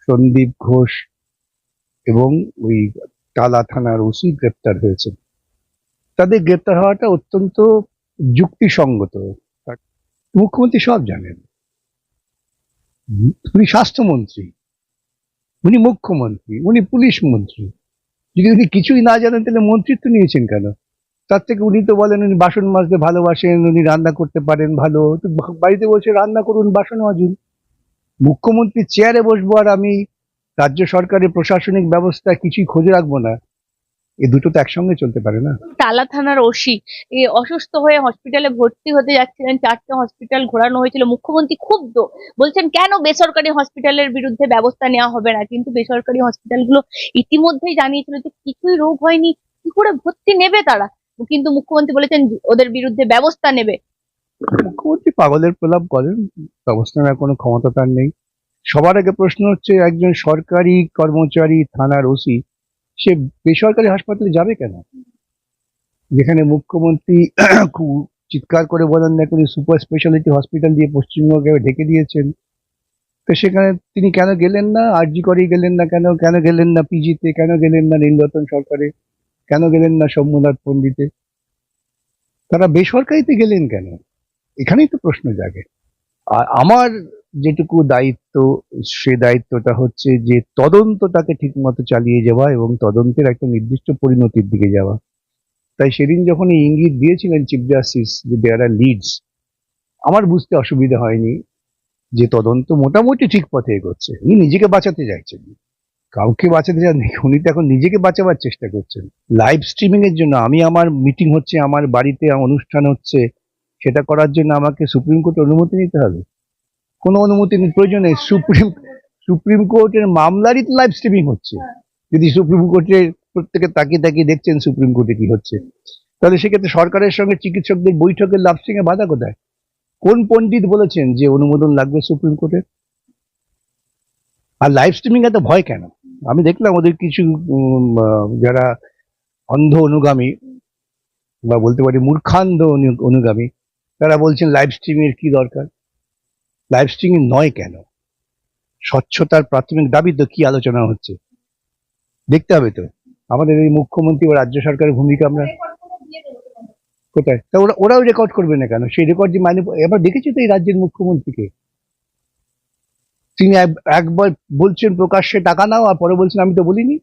সন্দীপ ঘোষ এবং ওই টালা থানার ওসি গ্রেপ্তার হয়েছে তাদের গ্রেপ্তার হওয়াটা অত্যন্ত যুক্তিসঙ্গত। মুখ্যমন্ত্রী সব জানেন। উনি স্বাস্থ্যমন্ত্রী, উনি মুখ্যমন্ত্রী, উনি পুলিশ মন্ত্রী। যদি উনি কিছুই না জানেন, তাহলে মন্ত্রিত্ব নিয়েছেন কেন? তার থেকে উনি তো বলেন, উনি বাসন মাজতে ভালোবাসেন, উনি রান্না করতে পারেন ভালো। বাড়িতে বসে রান্না করুন, বাসন মাজুন। মুখ্যমন্ত্রী চেয়ারে বসবো আর আমি রাজ্য সরকারের প্রশাসনিক ব্যবস্থা কিছুই খোঁজে রাখব না, এ দুটো তো একসঙ্গে চলতে পারে না। তালা থানার ওসি অসুস্থ হয়ে হসপিটালে ভর্তি হতে যাচ্ছিলেন, চারটে হসপিটাল ঘোরানো হয়েছিল, মুখ্যমন্ত্রী ক্ষুব্ধ, বলছেন কেন বেসরকারি হসপিটালের বিরুদ্ধে ব্যবস্থা নেওয়া হবে না? কিন্তু বেসরকারি হসপিটালগুলো ইতিমধ্যেই জানিয়েছিল যে কিছুই রোগ হয়নি, কি করে ভর্তি নেবে তারা? কিন্তু মুখ্যমন্ত্রী বলেছেন ওদের বিরুদ্ধে ব্যবস্থা নেবে। মুখ্যমন্ত্রী পাগলের প্রলাপ করেন, ব্যবস্থা নেওয়ার কোনো ক্ষমতা তার নেই। সবার আগে প্রশ্ন হচ্ছে, একজন সরকারি কর্মচারী থানার ওসি, সে বেসরকারি হাসপাতালে যাবে কেন? যেখানে মুখ্যমন্ত্রী খুব চিৎকার করে বলেন না উনি সুপার স্পেশালিটি হসপিটাল দিয়ে পশ্চিমবঙ্গে ঢেকে দিয়েছেন। তো সেখানে তিনি কেন গেলেন না? আরজি করে গেলেন না কেন? কেন গেলেন না পিজিতে? কেন গেলেন না নীলরতন সরকারে? কেন গেলেন না সোমনাথ পণ্ডিতে? তারা বেসরকারিতে গেলেন কেন? এখানেই তো প্রশ্ন জাগে। আর আমার যেটুকু দায়িত্ব, সে দায়িত্বটা হচ্ছে যে তদন্তটাকে ঠিকমতো চালিয়ে যাওয়া এবং তদন্তের একটা নির্দিষ্ট পরিণতির দিকে যাওয়া। তাই সেদিন যখন এই ইঙ্গিত দিয়েছিলেন চিফ জাস্টিস যে দেয়ার আর লিডস আমার বুঝতে অসুবিধা হয়নি যে তদন্ত মোটামুটি ঠিক পথে এগোচ্ছে। উনি নিজেকে বাঁচাতে চাইছেন। কাউকে বাঁচাতে চান উনি তো এখন নিজেকে বাঁচাবার চেষ্টা করছেন। লাইভ স্ট্রিমিং এর জন্য আমি আমার মিটিং হচ্ছে, আমার বাড়িতে অনুষ্ঠান হচ্ছে সেটা করার জন্য আমাকে সুপ্রিম কোর্টের অনুমতি নিতে হবে। কোনো অনুমতি প্রয়োজন নেই। সুপ্রিম সুপ্রিম কোর্টের মামলারই তো লাইভ স্ট্রিমিং হচ্ছে। যদি সুপ্রিম কোর্টের প্রত্যেকে তাকিয়ে তাকিয়ে দেখছেন সুপ্রিম কোর্টে কি হচ্ছে। তাহলে সেক্ষেত্রে সরকারের সঙ্গে চিকিৎসকদের বৈঠকের লাভ স্ট্রিং এ বাধা কোথায়? কোন পণ্ডিত বলেছেন যে অনুমোদন লাগবে সুপ্রিম কোর্টের? আর লাইভ স্ট্রিমিং এত ভয় কেন? আমি দেখলাম ওদের কিছু যারা অন্ধ অনুগামী বা বলতে পারি মূর্খান্ধ অনু- অনুগামী তারা বলছেন লাইভ স্ট্রিমিং এর কি দরকার? লাইভ স্ট্রিমিং নয় কেন? স্বচ্ছতার প্রাথমিক দাবি তো কি আলোচনা হচ্ছে? দেখতে হবে তো। আমাদের এই মুখ্যমন্ত্রী বা রাজ্য সরকারের ভূমিকা আমরা কোথায়? তা ওরা ওরাও রেকর্ড করবে না কেন? সেই রেকর্ড যে মানে এবার দেখেছি তো এই রাজ্যের মুখ্যমন্ত্রীকে? তিনি এক- একবার বলছেন প্রকাশ্যে টাকা নাও আর পরে বলছেন আমি তো বলিনি।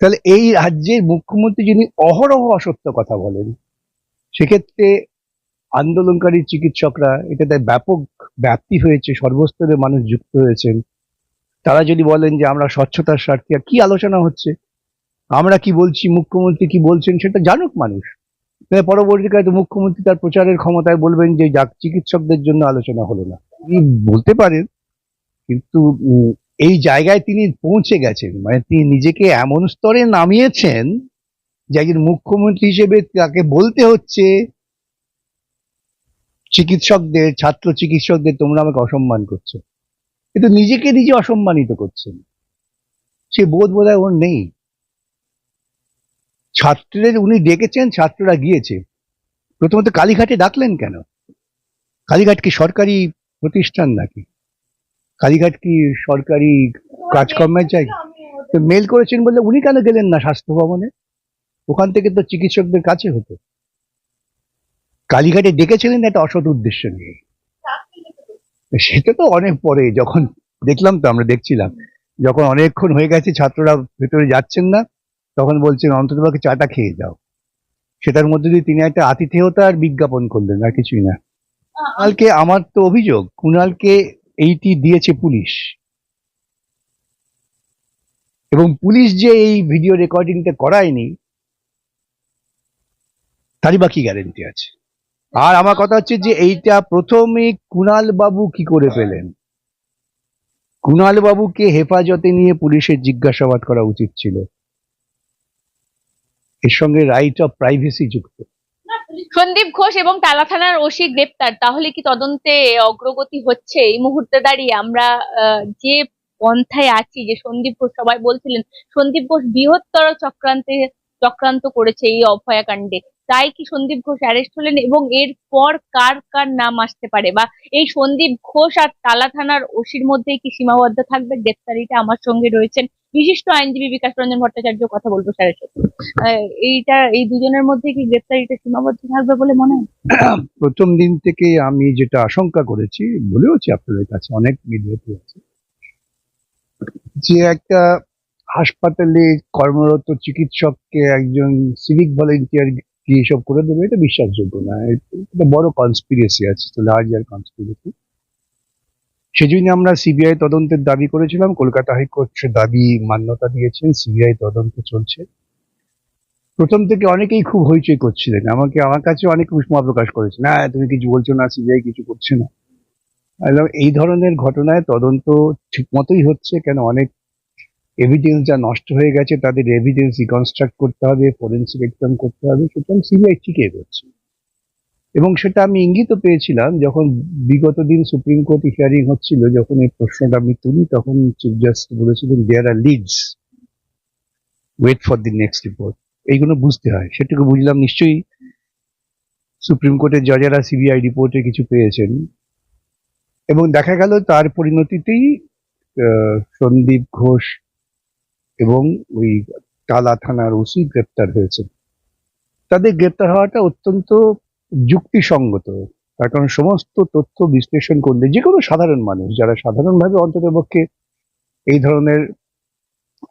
তাহলে এই রাজ্যের মুখ্যমন্ত্রী যিনি অহরহ অসত্য কথা বলেন সেক্ষেত্রে আন্দোলনকারী চিকিৎসকরা এটাতে ব্যাপক ব্যাপ্তি হয়েছে, সর্বস্তরের মানুষ যুক্ত হয়েছেন। তারা যদি বলেন যে আমরা স্বচ্ছতার স্বার্থে কি আলোচনা হচ্ছে? আমরা কি বলছি, মুখ্যমন্ত্রী কি বলছেন, সেটা জানুক মানুষ। পরবর্তীকালে মুখ্যমন্ত্রী তার প্রচারের ক্ষমতায় বলবেন যে, যাক, চিকিৎসকদের জন্য আলোচনা হলো না। তিনি বলতে পারেন, কিন্তু এই জায়গায় তিনি পৌঁছে গেছেন। মানে তিনি নিজেকে এমন স্তরে নামিয়েছেন যে একজন মুখ্যমন্ত্রী হিসেবে তাকে বলতে হচ্ছে চিকিৎসকদের ছাত্র চিকিৎসকদের তোমরা আমাকে অসম্মান করছ। কিন্তু নিজেকে নিজে অসম্মানিত করছেন সে বোধ বোধ হয় ওর নেই। ছাত্রদের উনি ডেকেছেন ছাত্ররা গিয়েছে। প্রথমত কালীঘাটে ডাকলেন কেন? কালীঘাট কি সরকারি প্রতিষ্ঠান নাকি? কালীঘাট কি সরকারি কাজকর্মের জায়গা? তো মেল করেছেন বলে উনি কেন গেলেন না স্বাস্থ্য ভবনে? ওখান থেকে তো চিকিৎসকদের কাছে হতো। কালীঘাটে ডেকেছিলেন একটা অসৎ উদ্দেশ্য নিয়ে। সেটা তো অনেক পরে, যখন দেখলাম তো, আমরা দেখছিলাম। যখন অনেকক্ষণ হয়ে গেছে, ছাত্ররা ভেতরে যাচ্ছেন না, তখন বলছেন অন্ততপক্ষে চাটা খেয়ে যাও। সেটার মধ্যে দিয়ে তিনি একটা আতিথেয়তার বিজ্ঞাপন করলেন, আর কিছুই না। কুণালকে আমার তো অভিযোগ, কুণালকে এইটি দিয়েছে পুলিশ। এবং পুলিশ যে এই ভিডিও রেকর্ডিংটা করায়নি তারই বাকি গ্যারেন্টি আছে? আর আমার কথা হচ্ছে যে এইটা প্রথমে কুণাল বাবু কি করে পেলেন? কুণাল বাবুকে হেফাজতে নিয়ে পুলিশের জিজ্ঞাসাবাদ করা উচিত ছিল। এর সঙ্গে রাইট অফ প্রাইভেসি যুক্ত। সন্দীপ ঘোষ এবং টালা থানার ওসি গ্রেপ্তার, তাহলে কি তদন্তে অগ্রগতি হচ্ছে? এই মুহূর্তে দাঁড়িয়ে আমরা যে পন্থায় আছি, যে সন্দীপ ঘোষ সবাই বলছিলেন, সন্দীপ ঘোষ বৃহত্তর চক্রান্তে চক্রান্ত করেছে এই অভয়াকাণ্ডে তাই কি সন্দীপ ঘোষ অ্যারেস্ট হলেন এবং এর পর কার কার নাম আসতে পারে? বা এই সন্দীপ ঘোষ আর তালা থানার ওসির মধ্যে কি সীমাবদ্ধ থাকবে? গ্রেপ্তারিটা আমার সঙ্গে রয়েছেন বিশিষ্ট আইনজীবী বিকাশ রঞ্জন ভট্টাচার্য, কথা বলব স্যারের সাথে। এইটা, এই দুজনের মধ্যে কি গ্রেপ্তারিটা সীমাবদ্ধ থাকবে বলে মনে হয়? প্রথম দিন থেকে আমি যেটা আশঙ্কা করেছি, বলেওছি আপনাদের কাছে, অনেক মিডিয়াতে আছে। যে একটা হাসপাতালে কর্মরত চিকিৎসককে একজন সিভিক ভলেন্টিয়ার কি এসব করে দেবে, এটা বিশ্বাসযোগ্য না। এটা বড় কনস্পিরেসি আছে লার্জার কনস্পিরেসি সেজন্য আমরা সিবিআই তদন্তের দাবি করেছিলাম, কলকাতা হাইকোর্ট দাবি মান্যতা দিয়েছেন সিবিআই তদন্ত চলছে। প্রথম থেকে অনেকেই খুব হইচই করছিলেন, আমাকে, আমার কাছে অনেক উষ্মা প্রকাশ করেছে, না, তুমি কিছু বলছো না সিবিআই কিছু করছে না। এই ধরনের ঘটনায় তদন্ত ঠিক মতোই হচ্ছে, কেন অনেক এভিডেন্স যা নষ্ট হয়ে গেছে, তাদের এভিডেন্স রিকনস্ট্রাক্ট করতে হবে ফরেন্সিক এক্সাম করতে হবে, সুতরাং সিবিআই ঠিকই করছে এবং সেটা আমি ইঙ্গিত পেয়েছিলাম, যখন বিগত দিন সুপ্রিম কোর্ট হিয়ারিং হচ্ছিল, যখন এই প্রশ্নটা আমি তুলি, তখন চিফ জাস্টিস বলেছিলেন there are leads wait for the next report এইগুলো বুঝতে হয়। সেটুকু বুঝলাম, নিশ্চয়ই সুপ্রিম কোর্টের জজেরা সিবিআই রিপোর্টে কিছু পেয়েছেন। এবং দেখা গেল, তার পরিণতিতেই সন্দীপ ঘোষ এবং ওই টালা থানার ওসি গ্রেপ্তার হয়েছে। তাদের গ্রেপ্তার হওয়াটা অত্যন্ত যুক্তিসঙ্গত। তার কারণ সমস্ত তথ্য বিশ্লেষণ করলে যে কোনো সাধারণ মানুষ, যারা সাধারণভাবে অন্ততপক্ষে এই ধরনের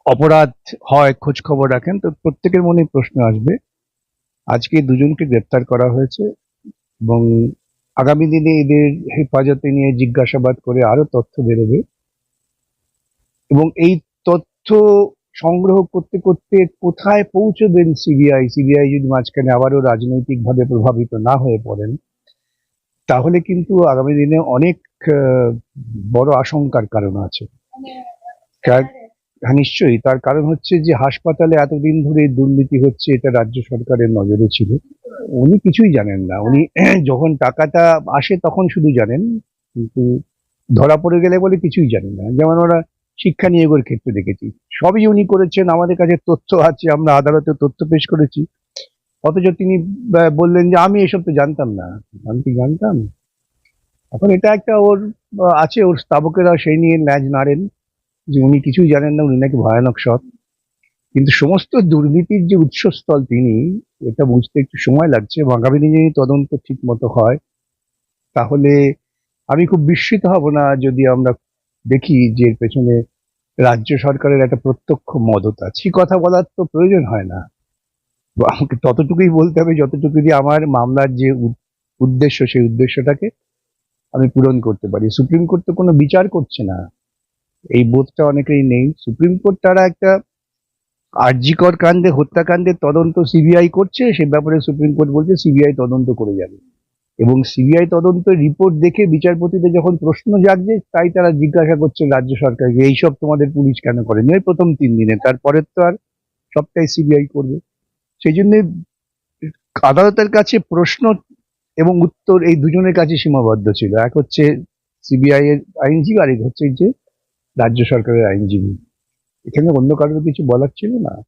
অপরাধ হয় খোঁজ খবর রাখেন, তো প্রত্যেকের মনে প্রশ্ন আসবে, আজকে দুজনকে গ্রেপ্তার করা হয়েছে এবং আগামী দিনে এদের হেফাজতে নিয়ে জিজ্ঞাসাবাদ করে আরও তথ্য বেরোবে। এবং এই তথ্য সংগ্রহ করতে করতে কোথায় পৌঁছবেন সিবিআই সিবিআই যদি মাঝখানে আবারও রাজনৈতিকভাবে প্রভাবিত না হয়ে পড়েন, তাহলে কিন্তু আগামী দিনে অনেক বড় আশঙ্কার কারণ আছে। হ্যাঁ নিশ্চয়ই। তার কারণ হচ্ছে যে হাসপাতালে এতদিন ধরে দুর্নীতি হচ্ছে, এটা রাজ্য সরকারের নজরে ছিল। উনি কিছুই জানেন না। উনি যখন টাকাটা আসে তখন শুধু জানেন, কিন্তু ধরা পড়ে গেলে বলে কিছুই জানেন না। যেমন ওরা শিক্ষা নিয়ে নিয়োগের ক্ষেত্রে দেখেছি। সবই উনি করেছেন, আমাদের কাছে তথ্য আছে, আমরা আদালতে তথ্য পেশ করেছি। অথচ তিনি বললেন যে আমি এসব তো জানতাম না। আমি কি জানতাম? এখন এটা একটা ওর আছে, ওর স্তাবকেরা সেই নিয়ে ন্যাজ নাড়েন যে উনি কিছুই জানেন না, উনি নাকি ভয়ানক সৎ। কিন্তু সমস্ত দুর্নীতির যে উৎসস্থল তিনি, এটা বুঝতে একটু সময় লাগছে এবং আগামী তদন্ত ঠিক মতো হয়, তাহলে আমি খুব বিস্মিত হব না যদি আমরা দেখি যে এর পেছনে রাজ্য সরকারের একটা প্রত্যক্ষ মদত আছে। কথা বলার তো প্রয়োজন হয় না। আমাকে ততটুকুই বলতে হবে, যতটুকু দিয়ে আমার মামলার যে উদ- উদ্দেশ্য, সেই উদ্দেশ্যটাকে আমি পূরণ করতে পারি। সুপ্রিম কোর্ট তো কোনো বিচার করছে না। এই বোধটা অনেকেই নেই। সুপ্রিম কোর্ট তারা একটা আরজিকর কাণ্ডে হত্যাকাণ্ডের তদন্ত সিবিআই করছে। সে ব্যাপারে সুপ্রিম কোর্ট বলছে, সিবিআই তদন্ত করে যাবে। এবং সিবিআই তদন্তের রিপোর্ট দেখে বিচারপতিদের যখন প্রশ্ন জাগছে, তাই তারা জিজ্ঞাসা করছে রাজ্য সরকারকে এইসব তোমাদের পুলিশ কেন করেনি? ওই প্রথম তিন দিনে। তারপরের তো আর সবটাই সিবিআই করবে। সেই জন্য আদালতের কাছে প্রশ্ন এবং উত্তর এই দুজনের কাছে সীমাবদ্ধ ছিল। এক হচ্ছে সিবিআই এর আইনজীবী এক হচ্ছে যে রাজ্য সরকারের আইনজীবী। এখানে অন্য কারোর কিছু বলার ছিল না?